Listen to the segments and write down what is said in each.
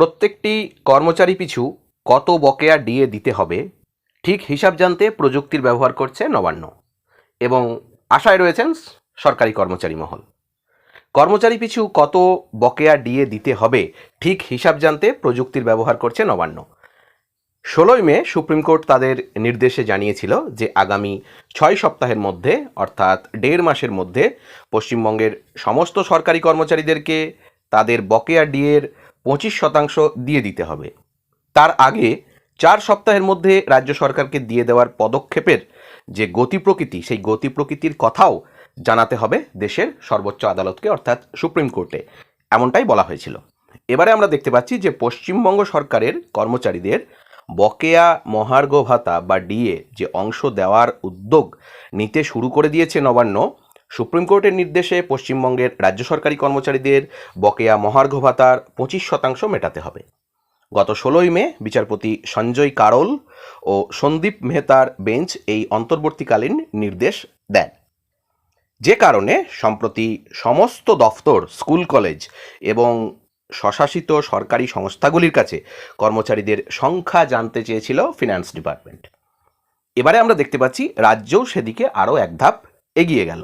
প্রত্যেকটি কর্মচারী পিছু কত বকেয়া ডিএ দিতে হবে, ঠিক হিসাব জানতে প্রযুক্তির ব্যবহার করছে নবান্ন। এবং আশায় রয়েছেন সরকারি কর্মচারী মহল। কর্মচারী পিছু কত বকেয়া ডিএ দিতে হবে, ঠিক হিসাব জানতে প্রযুক্তির ব্যবহার করছে নবান্ন। ষোলোই মে সুপ্রিম কোর্ট তাদের নির্দেশে জানিয়েছিল যে আগামী ছয় সপ্তাহের মধ্যে, অর্থাৎ দেড় মাসের মধ্যে, পশ্চিমবঙ্গের সমস্ত সরকারি কর্মচারীদেরকে তাদের বকেয়া ডিএর পঁচিশ শতাংশ দিয়ে দিতে হবে। তার আগে চার সপ্তাহের মধ্যে রাজ্য সরকারকে দিয়ে দেওয়ার পদক্ষেপের যে গতি প্রকৃতি, সেই গতি প্রকৃতির কথাও জানাতে হবে দেশের সর্বোচ্চ আদালতকে, অর্থাৎ সুপ্রিম কোর্টে। এমনটাই বলা হয়েছিল। এবারে আমরা দেখতে পাচ্ছি যে পশ্চিমবঙ্গ সরকারের কর্মচারীদের বকেয়া মহার্ঘ ভাতা বা ডিএ যে অংশ দেওয়ার উদ্যোগ নিতে শুরু করে দিয়েছে নবান্ন সুপ্রিম কোর্টের নির্দেশে পশ্চিমবঙ্গের রাজ্য সরকারি কর্মচারীদের বকেয়া মহার্ঘ ভাতার পঁচিশ শতাংশ মেটাতে হবে। গত ষোলোই মে বিচারপতি সঞ্জয় কারোল ও সন্দীপ মেহতার বেঞ্চ এই অন্তর্বর্তীকালীন নির্দেশ দেন। যে কারণে সম্প্রতি সমস্ত দফতর, স্কুল কলেজ এবং স্বশাসিত সরকারি সংস্থাগুলির কাছে কর্মচারীদের সংখ্যা জানতে চেয়েছিল ফিনান্স ডিপার্টমেন্ট। এবারে আমরা দেখতে পাচ্ছি রাজ্যও সেদিকে আরও এক ধাপ এগিয়ে গেল।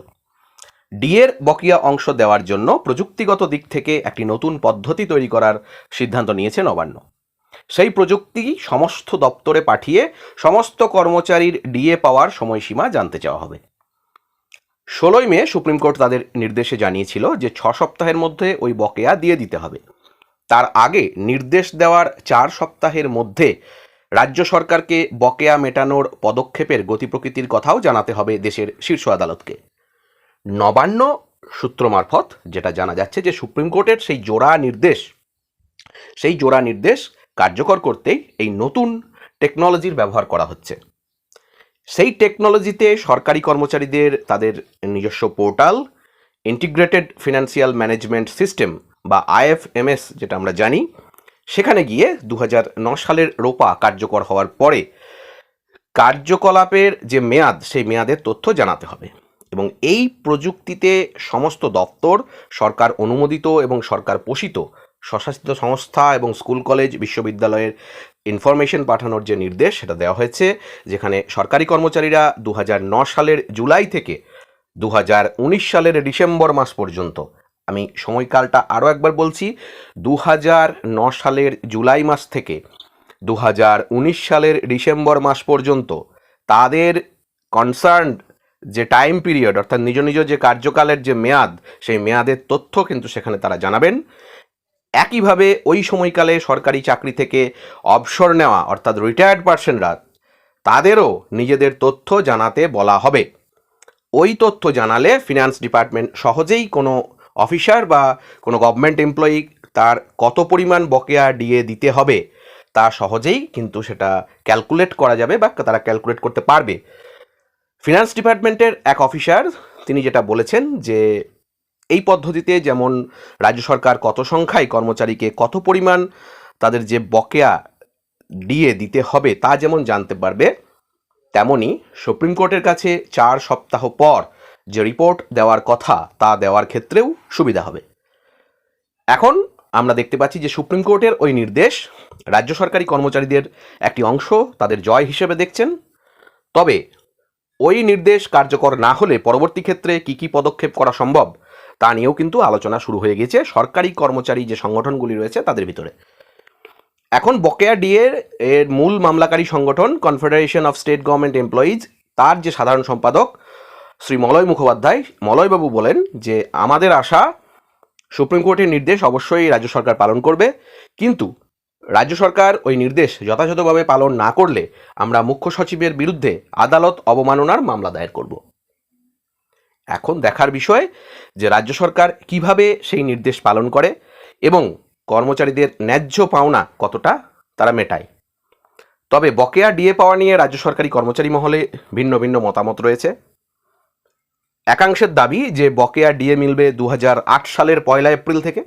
ডিএর বকেয়া অংশ দেওয়ার জন্য প্রযুক্তিগত দিক থেকে একটি নতুন পদ্ধতি তৈরি করার সিদ্ধান্ত নিয়েছে নবান্ন। সেই প্রযুক্তি সমস্ত দপ্তরে পাঠিয়ে সমস্ত কর্মচারীর ডিএ পাওয়ার সময়সীমা জানতে চাওয়া হবে। ষোলোই মে সুপ্রিম কোর্ট তাদের নির্দেশে জানিয়েছিল যে ছ সপ্তাহের মধ্যে ওই বকেয়া দিয়ে দিতে হবে। তার আগে নির্দেশ দেওয়ার চার সপ্তাহের মধ্যে রাজ্য সরকারকে বকেয়া মেটানোর পদক্ষেপের গতি প্রকৃতির কথাও জানাতে হবে দেশের শীর্ষ আদালতকে। নবান্ন সূত্র মারফত যেটা জানা যাচ্ছে যে সুপ্রিম কোর্টের সেই জোড়া নির্দেশ, সেই জোড়া নির্দেশ কার্যকর করতেই এই নতুন টেকনোলজির ব্যবহার করা হচ্ছে। সেই টেকনোলজিতে সরকারি কর্মচারীদের তাদের নিজস্ব portal integrated financial management system বা আইএফএমএস যেটা আমরা জানি, সেখানে গিয়ে দু সালের রোপা কার্যকর হওয়ার পরে কার্যকলাপের যে মেয়াদ, সেই মেয়াদের তথ্য জানাতে হবে। এবং এই প্রযুক্তিতে সমস্ত দপ্তর, সরকার অনুমোদিত এবং সরকার পোষিত স্বশাসিত সংস্থা এবং স্কুল, কলেজ, বিশ্ববিদ্যালয়ের ইনফরমেশন পাঠানোর যে নির্দেশ, সেটা দেওয়া হয়েছে, যেখানে সরকারি কর্মচারীরা দু সালের জুলাই থেকে দু হাজার উনিশ সালের ডিসেম্বর মাস পর্যন্ত, আমি সময়কালটা আরও একবার বলছি দু সালের জুলাই মাস থেকে দু হাজার উনিশ সালের ডিসেম্বর মাস পর্যন্ত তাদের কনসার্ন যে টাইম পিরিয়ড অর্থাৎ নিজ নিজ যে কার্যকালের যে মেয়াদ, সেই মেয়াদের তথ্য কিন্তু সেখানে তারা জানাবেন। একইভাবে ওই সময়কালে সরকারি চাকরি থেকে অবসর নেওয়া, অর্থাৎ রিটায়ার্ড পার্সনরা তাদেরও নিজেদের তথ্য জানাতে বলা হবে। ওই তথ্য জানালে ফিনান্স ডিপার্টমেন্ট সহজেই কোনো অফিসার বা কোনো গভর্নমেন্ট এমপ্লয়ি তার কত পরিমাণ বকেয়া ডিএ দিতে হবে, তা সহজেই কিন্তু সেটা ক্যালকুলেট করা যাবে বা তারা ক্যালকুলেট করতে পারবে। ফিনান্স ডিপার্টমেন্টের এক অফিসার তিনি যেটা বলেছেন যে, এই পদ্ধতিতে যেমন রাজ্য সরকার কত সংখ্যায় কর্মচারীকে কত পরিমাণ তাদের যে বকেয়া ডিএ দিতে হবে তা যেমন জানতে পারবে, তেমনি সুপ্রিম কোর্টের কাছে চার সপ্তাহ পর যে রিপোর্ট দেওয়ার কথা তা দেওয়ার ক্ষেত্রেও সুবিধা হবে। এখন আমরা দেখতে পাচ্ছি যে সুপ্রিম কোর্টের ওই নির্দেশ, রাজ্য সরকারি কর্মচারীদের একটি অংশ তাদের জয় হিসেবে দেখছেন। তবে ওই নির্দেশ কার্যকর না হলে পরবর্তী ক্ষেত্রে কি কি পদক্ষেপ করা সম্ভব, তা নিয়েও কিন্তু আলোচনা শুরু হয়ে গেছে সরকারি কর্মচারী যে সংগঠনগুলি রয়েছে তাদের ভিতরে। এখন বকেয়া ডিএর এর মূল মামলাকারী সংগঠন confederation of state government employees তার যে সাধারণ সম্পাদক শ্রী মলয় মুখোপাধ্যায়, মলয়বাবু বলেন যে আমাদের আশা, সুপ্রিম কোর্টের নির্দেশ অবশ্যই রাজ্য সরকার পালন করবে, কিন্তু রাজ্য সরকার ওই নির্দেশ যথাযথভাবে পালন না করলে আমরা মুখ্য সচিবের বিরুদ্ধে আদালত অবমাননার মামলা দায়ের করব। এখন দেখার বিষয় যে রাজ্য সরকার কীভাবে সেই নির্দেশ পালন করে এবং কর্মচারীদের ন্যায্য পাওনা কতটা তারা মেটায়। তবে বকেয়া ডিএ পাওয়া নিয়ে রাজ্য সরকারি কর্মচারী মহলে ভিন্ন ভিন্ন মতামত রয়েছে। একাংশের দাবি যে বকেয়া ডিএ মিলবে দু হাজার আট সালের পয়লা এপ্রিল থেকে।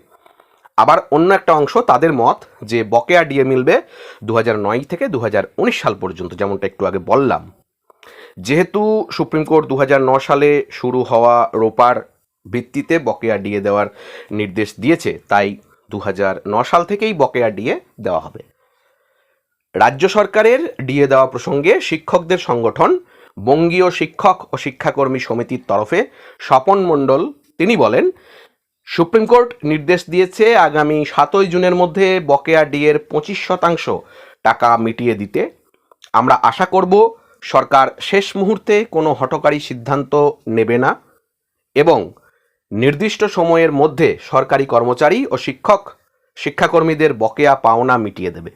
আবার অন্য একটা অংশ তাদের মত যে বকেয়া ডিএ মিলবে দু নয় থেকে দু হাজার উনিশ সাল পর্যন্ত, যেমনটা একটু আগে বললাম। যেহেতু সুপ্রিম কোর্ট দু সালে শুরু হওয়া রোপার ভিত্তিতে বকেয়া ডিএ দেওয়ার নির্দেশ দিয়েছে, তাই দু সাল থেকেই বকেয়া ডিএ দেওয়া হবে। রাজ্য সরকারের ডিএ দেওয়া প্রসঙ্গে শিক্ষকদের সংগঠন, বঙ্গীয় শিক্ষক ও শিক্ষাকর্মী সমিতির তরফে স্বপন মণ্ডল, তিনি বলেন সুপ্রিম কোর্ট নির্দেশ দিয়েছে আগামী সাতই জুনের মধ্যে বকেয়া ডিএর পঁচিশ শতাংশ টাকা মিটিয়ে দিতে। আমরা আশা করব সরকার শেষ মুহূর্তে কোনো হটকারী সিদ্ধান্ত নেবে না এবং নির্দিষ্ট সময়ের মধ্যে সরকারি কর্মচারী ও শিক্ষক, শিক্ষাকর্মীদের বকেয়া পাওনা মিটিয়ে দেবে।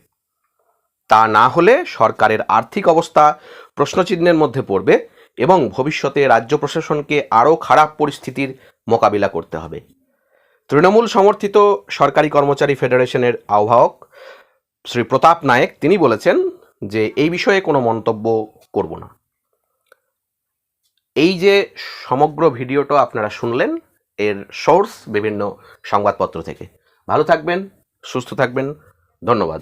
তা না হলে সরকারের আর্থিক অবস্থা প্রশ্নচিহ্নের মধ্যে পড়বে এবং ভবিষ্যতে রাজ্য প্রশাসনকে আরও খারাপ পরিস্থিতির মোকাবিলা করতে হবে। তৃণমূল সমর্থিত সরকারি কর্মচারী ফেডারেশনের আহ্বায়ক শ্রী প্রতাপ নায়েক, তিনি বলেছেন যে এই বিষয়ে কোনো মন্তব্য করব না। এই যে সমগ্র ভিডিওটা আপনারা শুনলেন, এর সোর্স বিভিন্ন সংবাদপত্র থেকে। ভালো থাকবেন, সুস্থ থাকবেন। ধন্যবাদ।